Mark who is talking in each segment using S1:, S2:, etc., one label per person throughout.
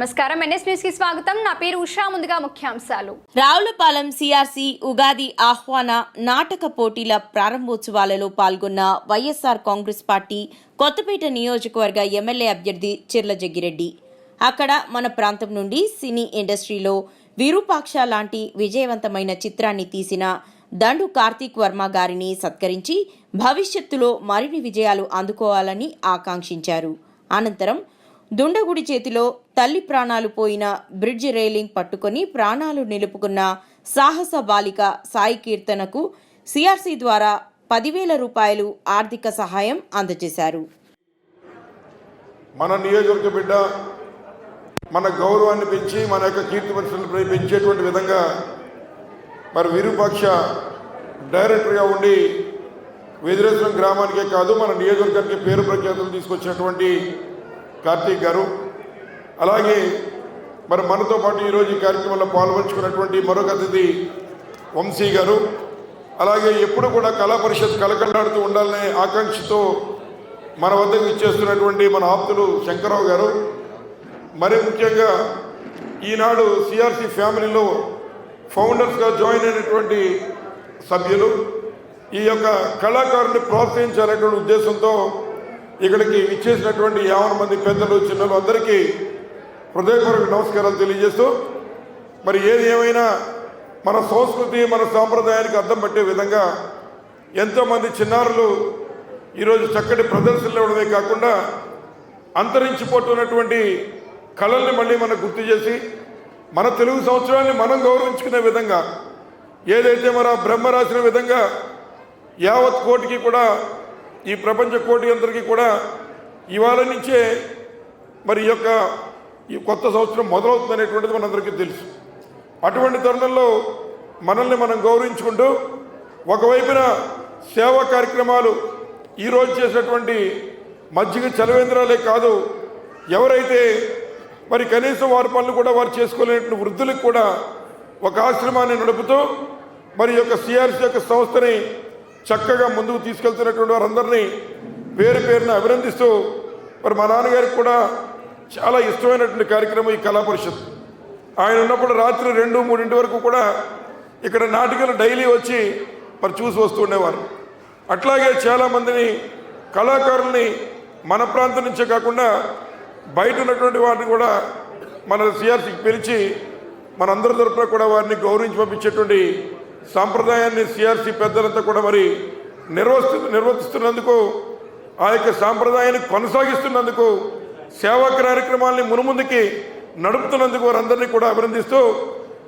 S1: నమస్కారం. ఎన్ఎస్ న్యూస్కి స్వాగతం. నా పేరు ఉషా. ముందుగా ముఖ్యాంశాలు.
S2: రావులపాలెం సిఆర్సి ఉగాది ఆహ్వాన నాటక పోటీల ప్రారంభోత్సవాలలో పాల్గొన్న వైఎస్ఆర్ కాంగ్రెస్ పార్టీ కొత్తపేట నియోజకవర్గ ఎమ్మెల్యే అభ్యర్థి చిర్ల జగ్గిరెడ్డి. అక్కడ మన ప్రాంతం నుండి సినీ ఇండస్ట్రీలో విరూపాక్ష లాంటి విజయవంతమైన చిత్రాన్ని తీసిన దండు కార్తీక్ వర్మ గారిని సత్కరించి భవిష్యత్తులో మరిన్ని విజయాలు అందుకోవాలని ఆకాంక్షించారు. అనంతరం దుండగుడి చేతిలో తల్లి ప్రాణాలు పోయిన బ్రిడ్జ్ రైలింగ్ పట్టుకొని ప్రాణాలు నిలుపుకున్న సాహస బాలిక సాయి కీర్తనకు సిఆర్సీ ద్వారా పదివేల రూపాయలు ఆర్థిక సహాయం అందజేశారు.
S3: మన నియోజకవర్గ బిడ్డ మన గౌరవాన్ని పెంచి మన యొక్క కీర్తి పరిశ్రమలు పెంచేటువంటి విధంగా మరి విరూపాక్ష డైరెక్టర్గా ఉండి వెదిరేశ్వరం గ్రామానికే కాదు మన నియోజకవర్గానికి పేరు ప్రఖ్యాతులు తీసుకొచ్చినటువంటి కార్తీక్ గారు. అలాగే మరి మనతో పాటు ఈరోజు ఈ కార్యక్రమంలో పాల్పంచుకున్నటువంటి మరొక అతిథి వంశీ గారు. అలాగే ఎప్పుడు కూడా కళా పరిషత్ కలకలాడుతూ ఉండాలనే ఆకాంక్షతో మన వద్దకు ఇచ్చేస్తున్నటువంటి మన ఆప్తులు శంకరరావు గారు. మరి ముఖ్యంగా ఈనాడు సిఆర్సి ఫ్యామిలీలో ఫౌండర్స్గా జాయిన్ అయినటువంటి సభ్యులు. ఈ యొక్క కళాకారుని ప్రోత్సహించాలనేటువంటి ఉద్దేశంతో ఇక్కడికి ఇచ్చేసినటువంటి యావన మంది పెద్దలు చిన్నలు అందరికీ హృదయపూర్వక నమస్కారాలు తెలియజేస్తూ మరి ఏది ఏమైనా మన సంస్కృతి మన సాంప్రదాయానికి అర్థం పట్టే విధంగా ఎంతోమంది చిన్నారులు ఈరోజు చక్కటి ప్రదర్శనలు ఇవ్వడమే కాకుండా అంతరించిపోతున్నటువంటి కళల్ని మళ్ళీ మనం గుర్తు చేసి మన తెలుగు సంవత్సరాన్ని మనం గౌరవించుకునే విధంగా ఏదైతే మన బ్రహ్మ రాసిన విధంగా యావత్ కోటికి కూడా ఈ ప్రపంచ కోటి అందరికీ కూడా ఇవాళ నుంచే మరి యొక్క ఈ కొత్త సంవత్సరం మొదలవుతుందనేటువంటిది మనందరికీ తెలుసు. అటువంటి తరుణంలో మనల్ని మనం గౌరవించుకుంటూ ఒకవైపున సేవా కార్యక్రమాలు ఈరోజు చేసినటువంటి మజ్జిగ చలవేంద్రాలే కాదు ఎవరైతే మరి కనీసం వారి పనులు కూడా వారు చేసుకోలేనటువంటి వృద్ధులకు కూడా ఒక ఆశ్రమాన్ని నడుపుతూ మరి యొక్క సిఆర్సీ యొక్క సంస్థని చక్కగా ముందుకు తీసుకెళ్తున్నటువంటి వారందరినీ పేరు పేరున అభినందిస్తూ మరి మా నాన్నగారికి కూడా చాలా ఇష్టమైనటువంటి కార్యక్రమం ఈ కళా పరిషత్. ఆయన ఉన్నప్పుడు రాత్రి రెండు మూడింటి వరకు కూడా ఇక్కడ నాటికలు డైలీ వచ్చి మరి చూసి వస్తూ ఉండేవారు. అట్లాగే చాలామందిని కళాకారుల్ని మన ప్రాంతం నుంచే కాకుండా బయట ఉన్నటువంటి వారిని కూడా మన సిఆర్సీకి పిలిచి మనందరి తరఫున కూడా వారిని గౌరవించి పంపించేటువంటి సాంప్రదాయాన్ని సిఆర్సీ పెద్దలంతా కూడా మరి నిర్వహి నిర్వర్తిస్తున్నందుకు ఆ యొక్క సాంప్రదాయాన్ని కొనసాగిస్తున్నందుకు సేవా కార్యక్రమాల్ని మునుముందుకి నడుపుతున్నందుకు వారందరినీ కూడా అభినందిస్తూ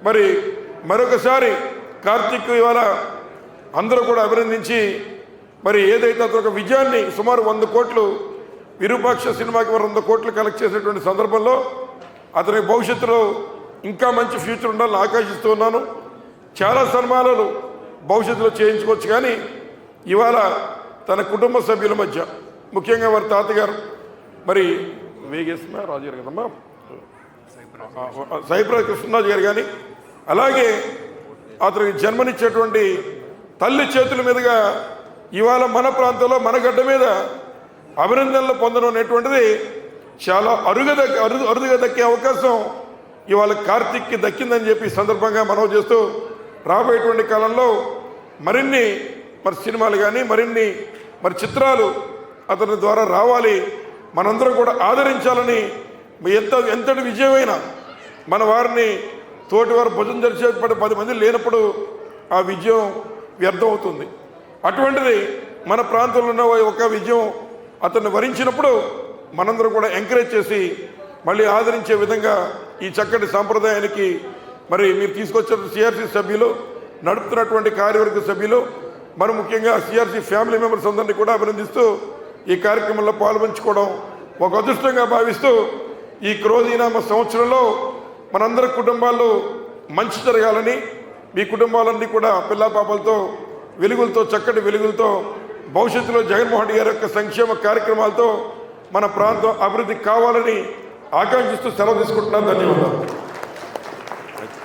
S3: మరి మరొకసారి కార్తీక్ ఇవాళ అందరూ కూడా అభినందించి మరి ఏదైతే అతను ఒక విజయాన్ని సుమారు వంద కోట్లు విరూపాక్ష సినిమాకి వారు వంద కోట్లు కలెక్ట్ చేసినటువంటి సందర్భంలో అతని భవిష్యత్తులో ఇంకా మంచి ఫ్యూచర్ ఉండాలని ఆకాశిస్తూ ఉన్నాను. చాలా సన్మానాలు భవిష్యత్తులో చేయించుకోవచ్చు కానీ ఇవాళ తన కుటుంబ సభ్యుల మధ్య ముఖ్యంగా వారి తాతగారు మరి వేగేసిన రాజుగారు కదమ్మా? సైప్రస్ కృష్ణరాజు గారు కానీ అలాగే అతనికి జన్మనిచ్చేటువంటి తల్లి చేతుల మీదుగా ఇవాళ మన ప్రాంతంలో మన గడ్డ మీద అభినందనలు పొందడం అనేటువంటిది చాలా అరుగ అరుదు అరుదుగా దక్కే అవకాశం ఇవాళ కార్తిక్కి దక్కిందని చెప్పి సందర్భంగా మనవి చేస్తూ రాబోయేటువంటి కాలంలో మరిన్ని మరి సినిమాలు కానీ మరిన్ని మరి చిత్రాలు అతని ద్వారా రావాలి. మనందరం కూడా ఆదరించాలని ఎంత ఎంతటి విజయమైనా మన వారిని తోటి వారు భుజం జరిచేపడి పది మంది లేనప్పుడు ఆ విజయం వ్యర్థం అవుతుంది అటువంటిది మన ప్రాంతంలో ఉన్న ఒక విజయం అతన్ని వరించినప్పుడు మనందరం కూడా ఎంకరేజ్ చేసి మళ్ళీ ఆదరించే విధంగా ఈ చక్కటి సాంప్రదాయానికి మరి మీరు తీసుకొచ్చిన సిఆర్సీ సభ్యులు నడుపుతున్నటువంటి కార్యవర్గ సభ్యులు మరి ముఖ్యంగా సిఆర్సీ ఫ్యామిలీ మెంబర్స్ అందరినీ కూడా అభినందిస్తూ ఈ కార్యక్రమంలో పాల్పంచుకోవడం ఒక అదృష్టంగా భావిస్తూ ఈ క్రోధీనామ సంవత్సరంలో మనందరి కుటుంబాల్లో మంచి జరగాలని మీ కుటుంబాలన్నీ కూడా పిల్లా పాపలతో వెలుగులతో చక్కటి వెలుగులతో భవిష్యత్తులో జగన్మోహన్ గారి యొక్క సంక్షేమ కార్యక్రమాలతో మన ప్రాంతం అభివృద్ధి కావాలని ఆకాంక్షిస్తూ సెలవు తీసుకుంటున్నాను. ధన్యవాదాలు.